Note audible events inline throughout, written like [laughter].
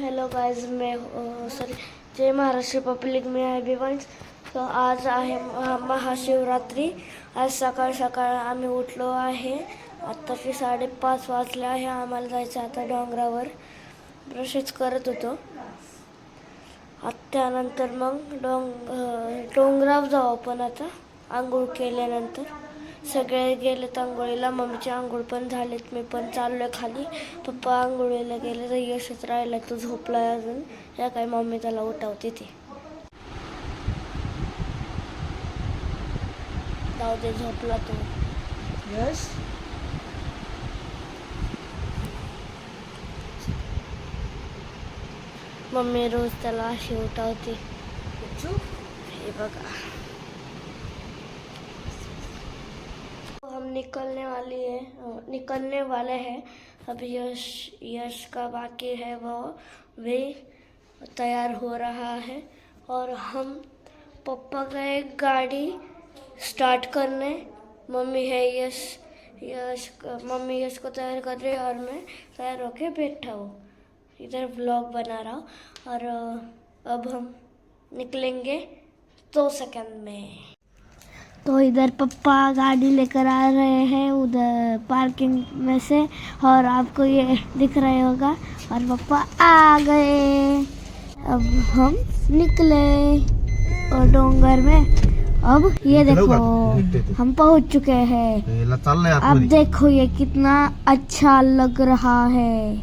Hello guys मैं sorry जय Maharashtra public मी आहे बिवंश तर आज आहे महा- महाशिवरात्री। आज सकाळ सकाळ आम्ही उठलो आहे. आत्ताचे साडेपाच वाजले आहे आम्हाला जायचं आता डोंगरावर. ब्रशेच करत होतो. त्यानंतर मग डोंग डोंगराव डोंगरावर जाऊ आपण आता आंघोळ केल्यानंतर. सगळे गेलेत आंघोळीला. मम्मीची आंघोळ पण झालीत. मी पण चाललोय खाली. पप्पा आंघोळीला गेले तर यशच राहिला. तो झोपलाय अजून. या काय मम्मी त्याला उठवते ती. जाऊ दे झोपला तो. यश? मम्मी रोज त्याला अशी उठवते. हे बघा. निकलने वाली है निकलने वाले हैं। अभी यश यश का बाकी है वो भी तैयार हो रहा है और हम पप्पा गए गाड़ी स्टार्ट करने। मम्मी है यश यश, मम्मी यश को तैयार कर रही और मैं तैयार होके बैठा हूँ। इधर व्लॉग बना रहा हूँ और अब हम निकलेंगे दो सेकंड में। तो इधर पप्पा गाड़ी लेकर आ रहे हैं उधर पार्किंग में से और आपको ये दिख रहा होगा। और पप्पा आ गए। अब हम निकले और डोंगर में। अब ये देखो हम पहुँच चुके हैं। अब देखो ये कितना अच्छा लग रहा है।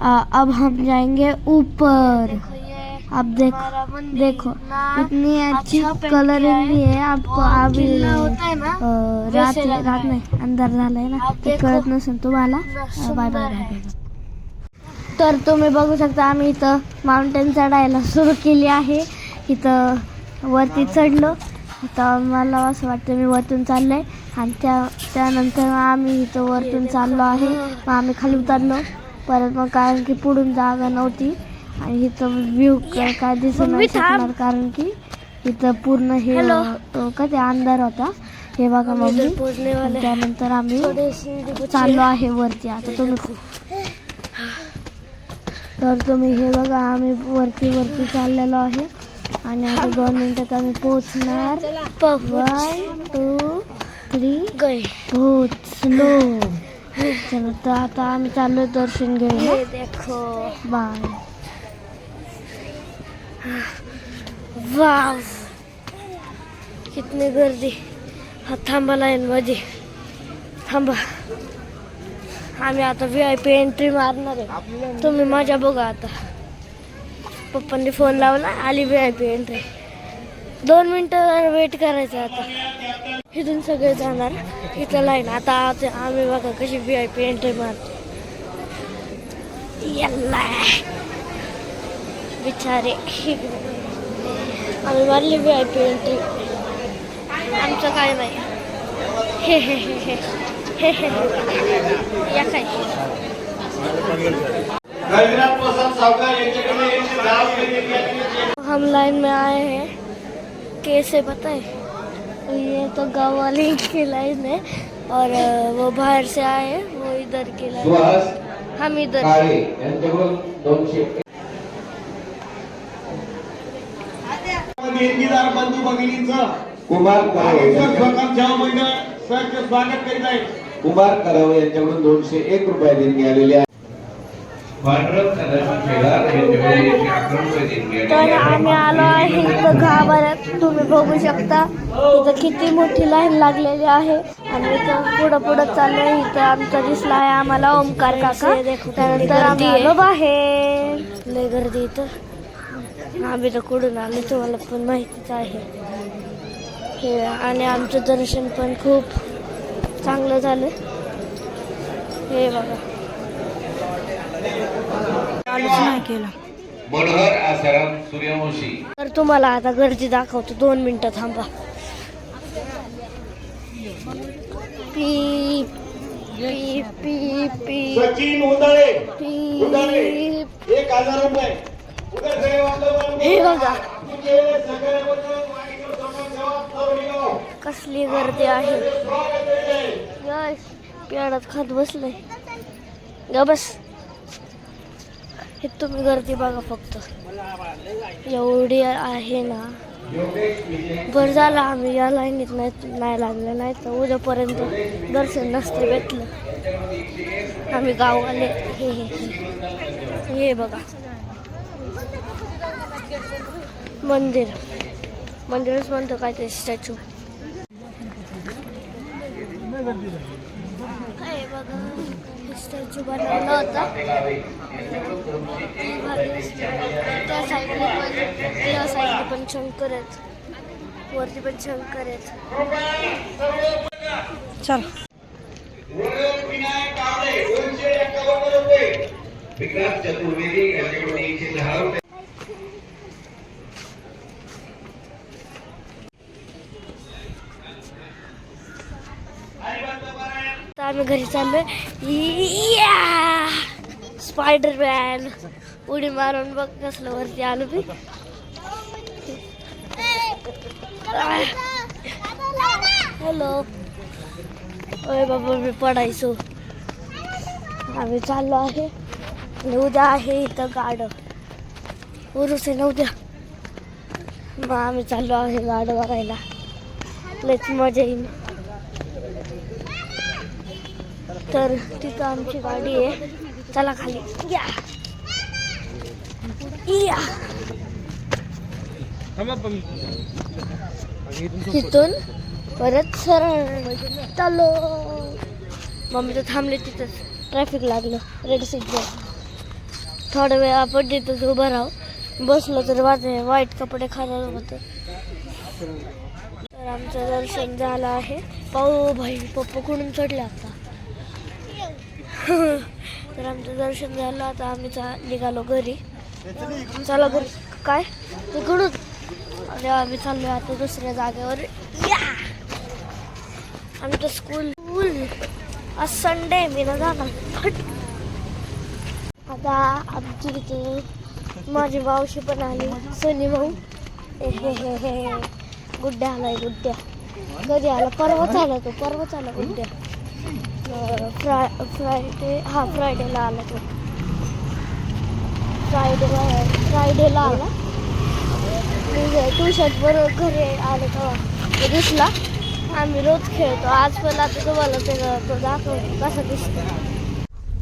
आ, अब हम जाएँगे ऊपर। अब देखो देखो इतनी अच्छी कलरिंग भी है आपको अ, रात रात नाही अंधार झालाय ना ते कळत नसेल तुम्हाला बाय बाय बाय तर तुम्ही बघू शकता आम्ही इथं माउंटेन चढायला सुरू केली आहे. इथं वरती चढलो. तर मला असं वाटतं मी वरतून चाललंय. आणि त्या त्यानंतर आम्ही इथं वरतून चाललो आहे. मग आम्ही खाली उतरलो. परत मग कारण की पुढून जागा नव्हती. आणि इथं व्ह्यू काय नाही शकणार कारण की इथं पूर्ण हे का ते अंधार होता. हे बघा मम्मी त्यानंतर आम्ही चाललो आहे वरती. आता तुम्ही तर तुम्ही हे बघा आम्ही वरती वरती चाललेलो आहे. आणि आता दोन मिनिटात आम्ही पोहोचणार. वन टू थ्री पोहोचलो. चलो तर आता आम्ही चाललो दर्शन घेऊया देखो. Bye wow. कितनी गर्दी. हा थांबा लाईन मध्ये. थांबा. आम्ही आता व्ही आय पी एंट्री मारणार आहे. तुम्ही माझ्या बघा आता. पप्पांनी फोन लावला आली व्ही आय पी एंट्री दोन मिनटं वेट करायचं आता. इथून सगळे जाणार. इथं लाईन आता आता आम्ही बघा कशी व्ही आय पी एंट्री मारतो यल्ला बिचारे। आम्ही मारली व्ही आय पी एंट्री आमचं काय नाही हे हे हे हे हे हे हे या काय. हम लाइन में आए हैं। कैसे पता है ये तो गाँव वाले की लाइन है और वो बाहर से आए हैं वो इधर की लाइन हम इधर। देणगीदार बंधू भगिनींचं कुमार सेवा मंडळ सहर्ष स्वागत करीत आहे कुमार करावे यांच्याकडून दोनशे एक रुपये देणगी आलेली आहे. तर. आम्ही आलो आहे इथं गाभाऱ्यात तुम्ही बघू शकता इथं किती मोठी लाईन लागलेली आहे. आणि इथं पुढं पुढं चाललंय इथं आमचा दिसला आहे आम्हाला ओमकार काका. त्यानंतर आम्ही आलो बाहेर. लय गर्दी इथं. आम्ही तर कुठून आलो तुम्हाला पण माहितीच आहे. हे आणि आमचं दर्शन पण खूप चांगलं झालं. हे बघा. मनोहर आसाराम सूर्यवंशी. तर तुम्हाला आता गर्दी दाखवतो. दोन मिनिटं थांबा. पी पी पी पी सचिन उदळे. उदळे. पी एक हजार रुपये. हे बघा. कसली गर्दी आहे. स्वागत पेडात खात बसलंय. ग बस. हे तुम्ही गर्दी बघा फक्त. एवढी आहे ना. बरं झालं आम्ही या लाईनीत नाही नाही लागलं नाही तर उद्यापर्यंत दर्शन नसते भेटलं. आम्ही गाववाले. हे हे. हे बघा. मंदिर. मंदिरच म्हणतो काय ते स्टॅच्यू. काय बघा स्टॅच्यू बनवला होता. त्या साईडला पण त्या साईडला पण शंकर आहेत. वरती पण शंकर आहेत. चल. विकास चतुर्वेदी यांच्याकडून एकशे दहा रुपये आता आम्ही घरी चाललोय. या स्पायडर मॅन उडी मारून बघ कसलं वरती आलो मी. हॅलो ओय बाबा मी पडायचो. आम्ही चाललो आहे. आणि उद्या आहे इथं गाड. उरूस आहे ना उद्या? मग आम्ही चाललो आहे गाड बघायला. लयच मजा येईल. तर तिथं आमची गाडी आहे. चला खाली. या. या. तिथून परत सरळ चालो मम्मी तर थांबले तिथंच. ट्रॅफिक लागलं. रेड सिग्नल थोडा वेळ आपण तिथंच उभं राहू. बसलो तर माझे वाईट कपडे खराब होते. तर आमचं दर्शन झालं आहे. पाहू भाई पप्पा कुठून चढले आता? तर आमचं दर्शन झालं आता आम्ही चा निघालो घरी. चला घरी काय? तिकडून आणि आम्ही चाललो आता दुसऱ्या जागेवर. या! आमचं स्कूल स्कूल आज संडे मी ना जाणार. आता आमची इथे माझी मावशी पण आली सोनी भाऊ. हे हे हे हे गुड्ड्या आलाय गुड्ड्या. कधी आला? परवाच आला तो परवाच आला गुड्ड्या फ्रायडे हा फ्रायडेला आला तो। फ्रायडेला फ्रायडेला टू शर्ट बरोबर घरी आले तेव्हा तो दिसला आम्ही रोज खेळतो आज पण आता तुम्हाला ते तो दाखवतो कसा दिसतो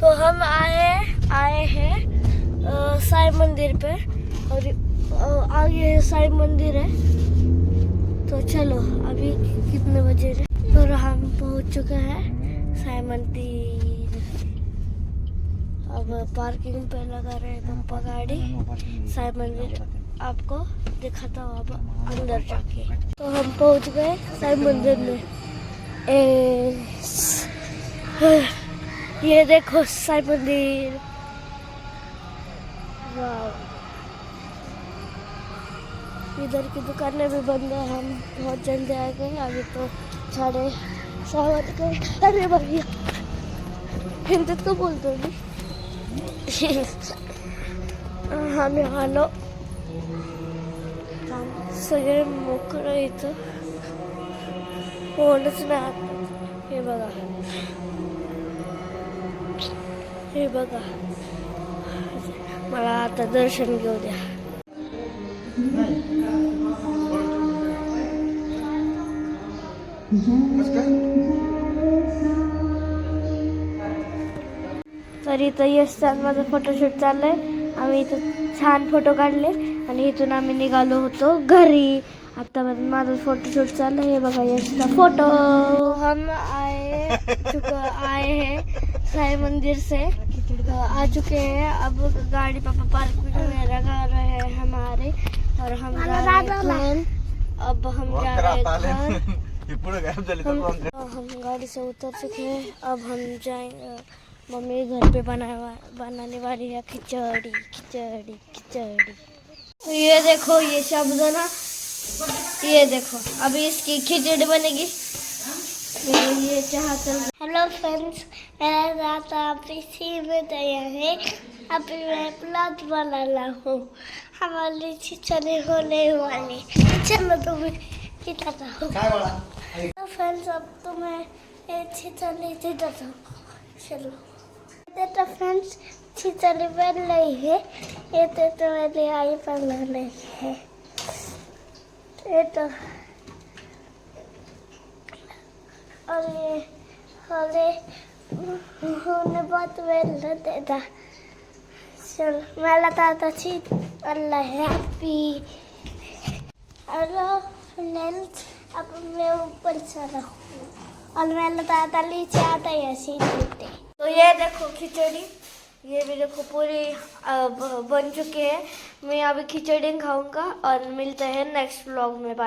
तो हम आए आए हैं साई मंदिर पे। और आगे साई मंदिर है। तो चलो, अभी कितने बजे तो हम पहुँच चुके हैं। मंदिर अब पार्किंग पे लगा रहे हैं पप्पा गाड़ी। साई मंदिर आपको दिखाता हूँ अब अंदर जाके। तो हम पहुँच गए साई मंदिर में। ए, ये देखो साई मंदिर इधर की दुकानें भी बंद है हम बहुत जल्दी आ गए अभी तो साढ़े सहा बज अरे भैया हिंदीत का बोलतो मी आम्ही आलो सगळे मोकळं इथं कोणच नाही हे बघा हे बघा मला आता दर्शन घेऊ द्या तर इथं यश माझं फोटोशूट चाललंय. आम्ही इथं छान फोटो काढले आणि इथून आम्ही निघालो होतो घरी. आता माझं फोटोशूट चाललंय. हे बघा यशचा फोटो हम आए चुका आए हैं साई मंदिर से. आ चुके हैं अब गाड़ी पापा पार्क में लगा रहे हैं हमारे. और हम जा रहे हैं। अब हम जा रहे हैं घर. [laughs] हम हम गाड़ी से उतर चुके हैं. अब हम जाएंगे मम्मी घर पे बनावा बनाने वाली है खिचड़ी खिचड़ी खिचड़ी। तो ये देखो ये शब्द ना ये देखो अभी इसकी खिचड़ी बनेगी। ये ये हेलो फ्रेंड्स मेरा नाम आप इसी में तैयार है। अभी मैं प्लॉट बनाना हूँ। हमारी खिचड़ी होने वाली। चलो तुम्हें खिलाता हूँ। तो फ्रेंड्स अब तुम्हें ये खिचड़ी खिलाता हूँ। चलो। तो फ्रेंड्स खिचड़ी बन रही है। ये तो, तो मेरी आई बना रही है। ये तो और ये होले उन्हें बहुत वेल देता चल मला तर आता चीज़ अल्लाह हैप्पी हेलो फ्रेंड्स अब मैं ऊपर चला हूँ। और मैंने तो आता नीचे आता ही टूटे तो ये देखो खिचड़ी ये भी देखो पूरी अ, बन चुकी है। मैं अभी खिचड़ी खाऊंगा और मिलते हैं नेक्स्ट व्लॉग में।